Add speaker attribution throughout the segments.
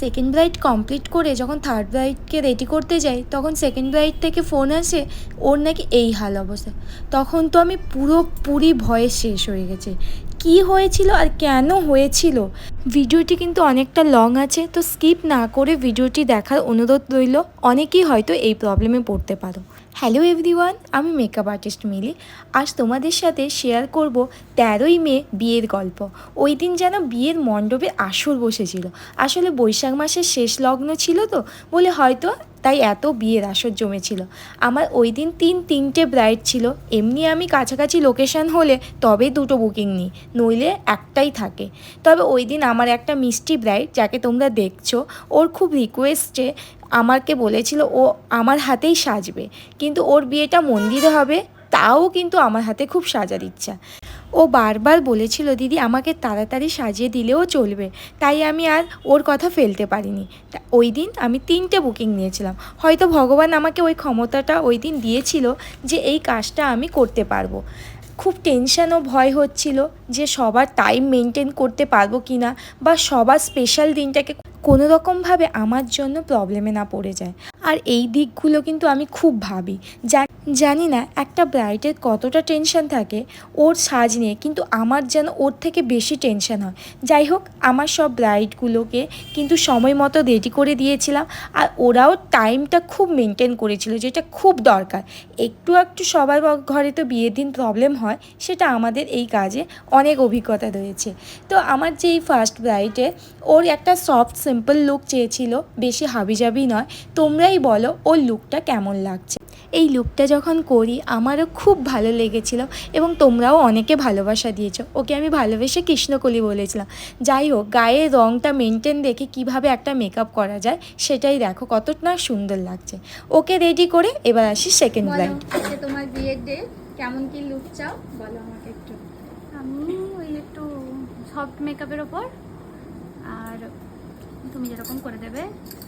Speaker 1: Second bride complete করে যখন third ব্রাইডকে ready করতে যাই, তখন সেকেন্ড ব্রাইড থেকে ফোন আসে, ওর নাকি এই হাল অবস্থা। তখন তো আমি পুরোপুরি ভয়ে শেষ হয়ে গেছে। কি হয়েছিল আর কেন হয়েছিল? ভিডিওটি কিন্তু অনেকটা লং আছে, তো স্কিপ না করে ভিডিওটি দেখার অনুরোধ রইল। অনেকেই হয়তো এই প্রবলেমে পড়তে পারো। হ্যালো এভরিওয়ান, আমি মেকআপ আর্টিস্ট মিলি। আজ তোমাদের সাথে শেয়ার করব তেরোই মে বিয়ের গল্প। ওই দিন যেন বিয়ের মণ্ডপে আসর বসেছিল। আসলে বৈশাখ মাসের শেষ লগ্ন ছিল তো, বলে হয়তো তাই এত বিয়ের আসর জমেছিল। আমার ওই দিন তিন তিনটে ব্রাইড ছিল। এমনি আমি কাছাকাছি লোকেশন হলে তবে দুটো বুকিং নিই, নইলে একটাই থাকে। তবে ওই দিন আমার একটা মিষ্টি ব্রাইড, যাকে তোমরা দেখছ, ওর খুব রিকোয়েস্টে আমাকে বলেছিল, ও আমার হাতেই সাজবে। কিন্তু ওর বিয়েটা মন্দিরে হবে, তাও কিন্তু আমার হাতে খুব সাজার ইচ্ছা। ও বারবার বলেছিল, দিদি, আমাকে তাড়াতাড়ি সাজিয়ে দিলেও চলবে। তাই আমি আর ওর কথা ফেলতে পারিনি। ওই দিন আমি তিনটে বুকিং নিয়েছিলাম। হয়তো ভগবান আমাকে ওই ক্ষমতাটা ওই দিন দিয়েছিল যে এই কাজটা আমি করতে পারব। খুব টেনশন ও ভয় হচ্ছিল যে সবার টাইম মেনটেন করতে পারব কি না বা সবার স্পেশাল দিনটাকে কোনো রকমভাবে আমার জন্য প্রবলেমে না পড়ে যায়। আর এই দিকগুলো কিন্তু আমি খুব ভাবি। জানি না একটা ব্রাইডের কতটা টেনশন থাকে, ওর সাজ নিয়ে, কিন্তু আমার যেন ওর থেকে বেশি টেনশন হয়। যাই হোক, আমার সব ব্রাইডগুলোকে কিন্তু সময় মতো রেডি করে দিয়েছিলাম, আর ওরাও টাইমটা খুব মেনটেন করেছিল, যেটা খুব দরকার। একটু একটু সবার ঘরে তো বিয়ের দিন প্রবলেম হয়, সেটা আমাদের এই কাজে অনেক অভিজ্ঞতা রয়েছে। তো আমার যে এই ফার্স্ট ব্রাইডে ওর একটা সফট সিম্পল লুক চেয়েছিল বেশি হাবিজাবি নয়। তোমরাই বলো ওর লুকটা কেমন লাগছে। এই লুকটা যখন করি আমারও খুব ভালো লেগেছিল এবং তোমরাও অনেকে ভালোবাসা দিয়েছ। ওকে আমি ভালোবেসে কৃষ্ণকলি বলেছিলাম। যাই হোক গায়ের রঙটা মেনটেন দেখে কীভাবে একটা মেকআপ করা যায় সেটাই দেখো কতটা সুন্দর লাগছে। ওকে রেডি করে এবার আসি সেকেন্ড ব্রাইড
Speaker 2: আজকে তোমার বিয়ের ডে কেমন কি লুক চাও? বলো আমাকে একটু।
Speaker 3: আমি ওই একটু সফট মেকআপের ওপর আর তুমি যেরকম করে দেবে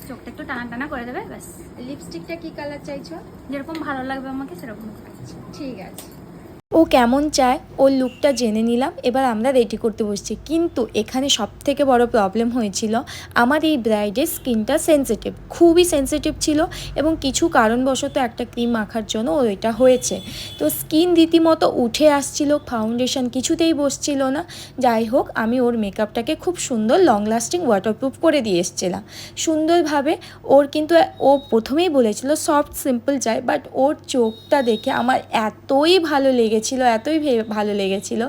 Speaker 3: চোখটা একটু টানা টানা করে দেবে ব্যাস।
Speaker 2: লিপস্টিকটা কি কালার চাইছো?
Speaker 3: যেরকম ভালো লাগবে আমাকে সেরকম
Speaker 2: ঠিক আছে।
Speaker 1: ও কেমন চায়? ওর লুকটা জেনে নিলাম, এবার আমরা রেডি করতে বসছি। কিন্তু এখানে সব থেকে বড় প্রবলেম হয়েছিল, আমার এই ব্রাইডের স্কিনটা সেন্সিটিভ খুবই সেন্সিটিভ ছিল এবং কিছু কারণবশত একটা ক্রিম মাখার জন্য ও এটা হয়েছে। তো স্কিন রীতিমতো উঠে আসছিল ফাউন্ডেশন কিছুতেই বসছিল না। যাই হোক, আমি ওর মেকআপটাকে খুব সুন্দর লং লাস্টিং ওয়াটারপ্রুফ করে দিয়ে এসেছিলাম। সুন্দরভাবে ওর কিন্তু, ও প্রথমেই বলেছিল সফট সিম্পল চাই বাট ওর চোখটা দেখে আমার এতই ভালো লেগেছিল, এতই ভালো লেগেছিল।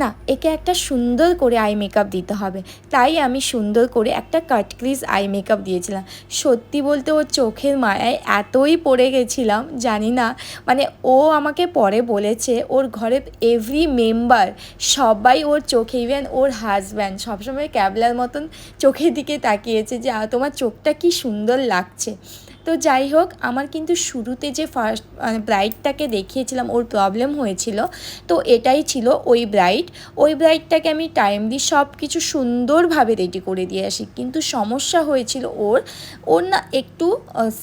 Speaker 1: না, একে একটা সুন্দর করে আই মেকআপ দিতে হবে। তাই আমি সুন্দর করে একটা কাট ক্রিজ আই মেকআপ দিয়েছিলাম। সত্যি বলতে ওর চোখের মায়ায় এতই পড়ে গেছিলাম, জানি না। মানে ও আমাকে পরে বলেছে, ওর ঘরের এভরি মেম্বার সবাই ওর চোখে ইভেন ওর হাজব্যান্ড সবসময় ক্যাবলার মতন চোখের দিকে তাকিয়েছে যে তোমার চোখটা কি সুন্দর লাগছে। তো যাই হোক, আমার কিন্তু শুরুতে যে ফার্স্ট মানে ব্রাইডটাকে দেখিয়েছিলাম, ওর প্রবলেম হয়েছিল। তো এটাই ছিল ওই ব্রাইড ওই ব্রাইডটাকে আমি টাইমলি সব কিছু সুন্দরভাবে রেডি করে দিয়ে আসি। কিন্তু সমস্যা হয়েছিল ওর ওর না একটু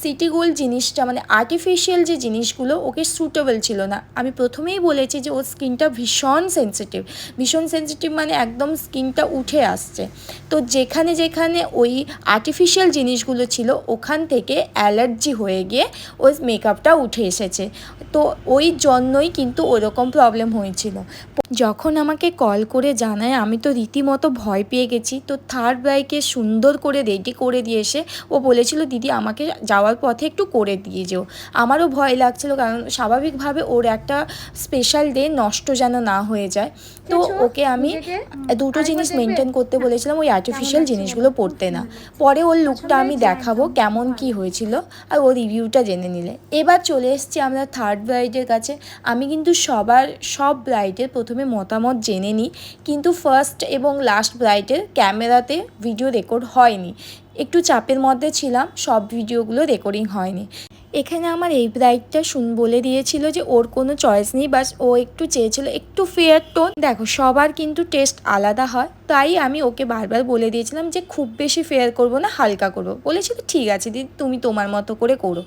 Speaker 1: সিটি গোল্ড জিনিসটা মানে আর্টিফিশিয়াল যে জিনিসগুলো, ওকে সুটেবল ছিল না। আমি প্রথমেই বলেছি যে, ওর স্কিনটা ভীষণ সেন্সিটিভ ভীষণ সেন্সিটিভ মানে একদম স্কিনটা উঠে আসছে। তো যেখানে যেখানে ওই আর্টিফিশিয়াল জিনিসগুলো ছিল, ওখান থেকে অ্যালার্জি হয়ে গিয়ে ওই মেকআপটা উঠে এসেছে। তো ওই জন্যই কিন্তু ওরকম প্রবলেম হয়েছিল। যখন আমাকে কল করে জানায় আমি তো রীতিমতো ভয় পেয়ে গেছি। তো থার্ড ব্রাইকে সুন্দর করে রেডি করে দিয়ে এসে ও বলেছিল দিদি আমাকে যাওয়ার পথে একটু করে দিয়ে যেও। আমারও ভয় লাগছিল কারণ স্বাভাবিকভাবে ওর একটা স্পেশাল ডে নষ্ট যেন না হয়ে যায়। তো ওকে আমি দুটো জিনিস মেনটেন করতে বলেছিলাম ওই আর্টিফিশিয়াল জিনিসগুলো পড়তে না। পরে ওর লুকটা আমি দেখাবো কেমন কি হয়েছিল। আর ও রিভিউটা জেনে নিলে। এবার চলে এসছি আমরা থার্ড ব্রাইডের কাছে। আমি কিন্তু সবার, সব ব্রাইডের প্রথমে মতামত জেনে নিই, কিন্তু ফার্স্ট এবং লাস্ট ব্রাইডের ক্যামেরাতে ভিডিও রেকর্ড হয়নি। একটু চাপের মধ্যে ছিলাম, সব ভিডিওগুলো রেকর্ডিং হয়নি। এখানে আমার এই ব্রাইডটা শুন, বলে দিয়েছিল যে ওর কোনো চয়েস নেই, বাস ও একটু চেয়েছিল, একটু ফেয়ার টোন দেখো, সবার কিন্তু টেস্ট আলাদা হয়, তাই আমি ওকে বারবার বলে দিয়েছিলাম যে খুব বেশি ফেয়ার করব না, হালকা করব। বলেছিল, ঠিক আছে দিদি, তুমি তোমার মতো করে করো।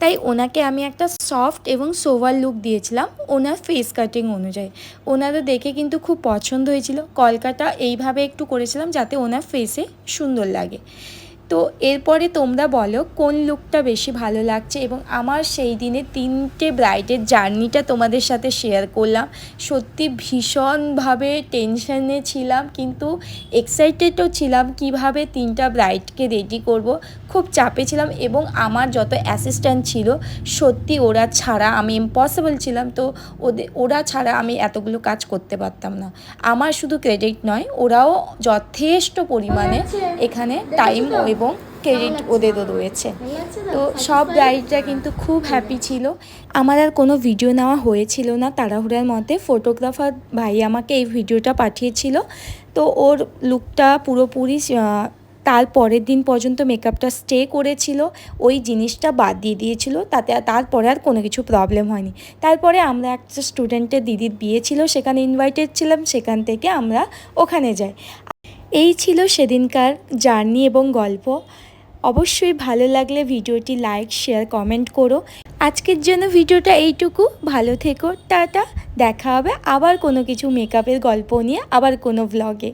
Speaker 1: তাই ওনাকে আমি একটা সফট এবং সোভার লুক দিয়েছিলাম, ওনার ফেস কাটিং অনুযায়ী। ওনারও দেখে কিন্তু খুব পছন্দ হয়েছিল। কলকাতা এইভাবে একটু করেছিলাম যাতে ওনার ফেসে সুন্দর লাগে। তো এরপরে তোমরা বলো কোন লুকটা বেশি ভালো লাগছে এবং আমার সেই দিনে তিনটে ব্রাইডের জার্নিটা তোমাদের সাথে শেয়ার করলাম। সত্যি ভীষণভাবে টেনশনে ছিলাম কিন্তু এক্সাইটেডও ছিলাম কীভাবে তিনটা ব্রাইডকে রেডি করব। খুব চাপে ছিলাম এবং আমার যত অ্যাসিস্ট্যান্ট ছিল সত্যি ওরা ছাড়া আমি ইম্পসিবল ছিলাম। তো ওদের ওরা ছাড়া আমি এতগুলো কাজ করতে পারতাম না। আমার শুধু ক্রেডিট নয় ওরাও যথেষ্ট পরিমাণে এখানে টাইম এবং ক্রেডিট ওদেরও রয়েছে। তো সব ব্রাইডরা কিন্তু খুব হ্যাপি ছিল। আমার আর কোনো ভিডিও নেওয়া হয়েছিল না তাড়াহুড়ার মতে ফটোগ্রাফার ভাই আমাকে এই ভিডিওটা পাঠিয়েছিল। তো ওর লুকটা পুরোপুরি তার পরের দিন পর্যন্ত মেকআপটা স্টে করেছিল। ওই জিনিসটা বাদ দিয়ে দিয়েছিল। তাতে তারপরে আর কোনো কিছু প্রবলেম হয়নি। তারপরে আমরা একটা স্টুডেন্টের দিদির বিয়ে ছিল। সেখানে ইনভাইটেড ছিলাম। সেখান থেকে আমরা ওখানে যাই। এই ছিল সেদিনকার জার্নি এবং গল্প। অবশ্যই ভালো লাগলে ভিডিওটি লাইক, শেয়ার, কমেন্ট করো। আজকের জন্য ভিডিওটা এইটুকু। ভালো থেকো, টাটা। দেখা হবে আবার কোনো কিছু মেকআপের গল্প নিয়ে, আবার কোনো ভ্লগে